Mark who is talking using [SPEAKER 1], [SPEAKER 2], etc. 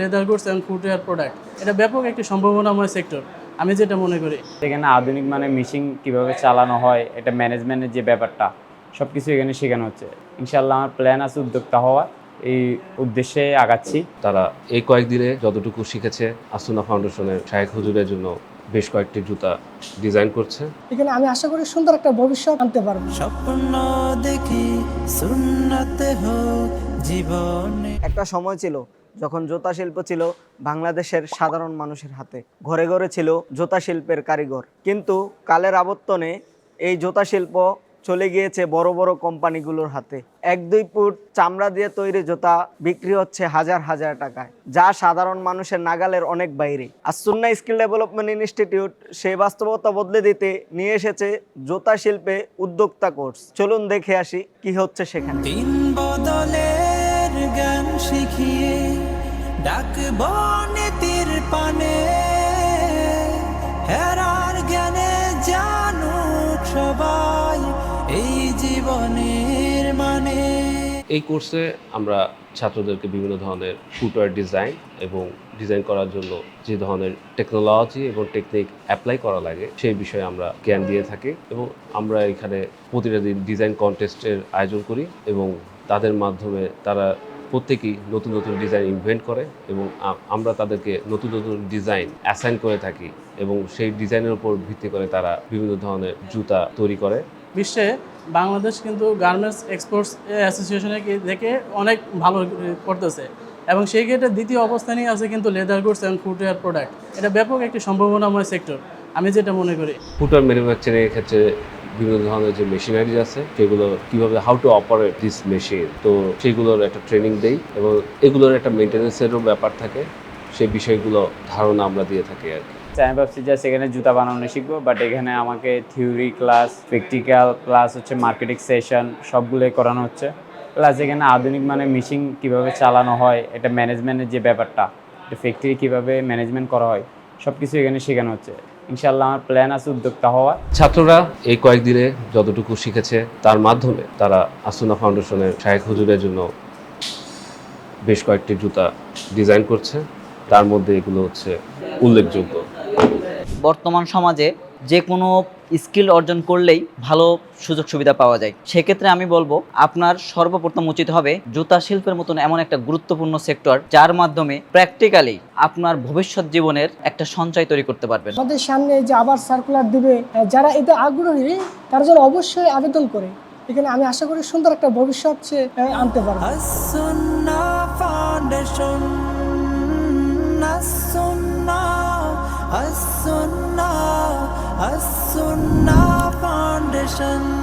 [SPEAKER 1] Leather goods এবং footwear product এটা ব্যাপক একটি সম্ভাবনাময় সেক্টর আমি যেটা মনে করি।
[SPEAKER 2] এখানে আধুনিক মানে মেশিন কীভাবে চালানো হয় এটা ম্যানেজমেন্টের যে ব্যাপারটা সব কিছু এখানে শেখানো হচ্ছে। ইনশাল্লাহ আমার প্ল্যান আছে উদ্যোক্তা হওয়া এই উদ্দেশ্যে আগাচ্ছি।
[SPEAKER 3] তারা এই কয়েকদিনে যতটুকু শিখেছে আসুনা ফাউন্ডেশনের শাহেখ হুজুরের জন্য বেশ কয়েকটি জুতা ডিজাইন করছে।
[SPEAKER 4] এখানে আমি আশা করি সুন্দর একটা ভবিষ্যৎ আনতে পারব।
[SPEAKER 5] স্বপ্ন দেখি সুন্নতে হোক জীবনে।
[SPEAKER 6] একটা সময় ছিল যখন জোতা শিল্প ছিল বাংলাদেশের সাধারণ মানুষের হাতে। ঘরে ঘরে ছিল জোতা শিল্পের কারিগর। কিন্তু কালের আবর্তনে এই জোতা শিল্প চলে গিয়েছে বড় বড় কোম্পানিগুলোর হাতে। এক দুই ফুট চামড়া দিয়ে তৈরি জুতা বিক্রি হচ্ছে হাজার হাজার টাকায়, যা সাধারণ মানুষের নাগালের অনেক বাইরে। আর সুন্না স্কিল ডেভেলপমেন্ট ইনস্টিটিউট সেই বাস্তবতা বদলে দিতে নিয়ে এসেছে জুতা শিল্পে উদ্যোক্তা কোর্স। চলুন দেখে আসি কি হচ্ছে সেখানে।
[SPEAKER 5] দিন বদলের জ্ঞান শিখিয়ে ডাকব নীতির পানে, হেরার জ্ঞানে জানুক সবাই এই জীবনের মানে।
[SPEAKER 3] এই কোর্সে আমরা ছাত্রদেরকে বিভিন্ন ধরনের ফুটওয়্যার ডিজাইন এবং ডিজাইন করার জন্য যে ধরনের টেকনোলজি এবং টেকনিক অ্যাপ্লাই করা লাগে, সেই বিষয়ে আমরা জ্ঞান দিয়ে থাকি এবং আমরা এখানে প্রতিটা দিন ডিজাইন কন্টেস্টের আয়োজন করি এবং তাদের মাধ্যমে তারা প্রত্যেকেই নতুন নতুন ডিজাইন ইনভেন্ট করে এবং আমরা তাদেরকে নতুন নতুন ডিজাইন অ্যাসাইন করে থাকি এবং সেই ডিজাইনের উপর ভিত্তি করে তারা বিভিন্ন ধরনের জুতা তৈরি করে।
[SPEAKER 1] বিশ্বে বাংলাদেশ কিন্তু গার্মেন্টস এক্সপোর্টস অ্যাসোসিয়েশনে থেকে অনেক ভালো করতেছে এবং সেই ক্ষেত্রে দ্বিতীয় অবস্থানেই আছে কিন্তু লেদার গুডস এবং ফুটওয়্যার প্রোডাক্ট এটা ব্যাপক একটি সম্ভাবনাময় সেক্টর আমি যেটা মনে করি
[SPEAKER 3] ফুটওয়ার ম্যানুফ্যাকচারিং এর ক্ষেত্রে বিভিন্ন ধরনের যে মেশিনারিজ আছে সেগুলো কীভাবে how to operate this machine তো সেগুলোর একটা ট্রেনিং দেই এবং এগুলোর একটা মেনটেন্যান্সেরও ব্যাপার থাকে। সেই বিষয়গুলো ধারণা আমরা দিয়ে থাকি আর কি।
[SPEAKER 2] আমি ভাবছি যে সেখানে জুতা বানানো শিখব বাট এখানে আমাকে থিওরি ক্লাস প্র্যাকটিক্যাল প্লাস হচ্ছে মার্কেটিং সেশন সবগুলোই করানো হচ্ছে। প্লাস এখানে আধুনিক মানে মেশিন কীভাবে চালানো হয় এটা ম্যানেজমেন্টের যে ব্যাপারটা ফ্যাক্টরি কীভাবে ম্যানেজমেন্ট করা হয় সব কিছু এখানে শেখানো হচ্ছে। ইনশাল্লাহ আমার প্ল্যান আছে উদ্যোক্তা হওয়া
[SPEAKER 3] ছাত্ররা এই কয়েকদিনে যতটুকু শিখেছে তার মাধ্যমে তারা আসুনা ফাউন্ডেশনের শাহেক হুজুরের জন্য বেশ কয়েকটি জুতা ডিজাইন করছে। তার মধ্যে এগুলো হচ্ছে উল্লেখযোগ্য।
[SPEAKER 7] বর্তমান সমাজে যে কোনো স্কিল অর্জন করলেই ভালো সুযোগ সুবিধা পাওয়া যায়। সেক্ষেত্রে আমি বলব আপনার সর্বপ্রথম উচিত হবে জুতা শিল্পের মতন এমন একটা গুরুত্বপূর্ণ সেক্টর যার মাধ্যমে প্র্যাকটিক্যালি আপনার ভবিষ্যৎ জীবনের একটা সঞ্চয় তৈরি করতে পারবেন।
[SPEAKER 4] আমাদের সামনে যে আবার সার্কুলার দিবে যারা এতে আগ্রহী তারা যেন অবশ্যই আবেদন করে। এখানে আমি আশা করি সুন্দর একটা ভবিষ্যৎ আনতে পারব।
[SPEAKER 5] Sunnah Foundation.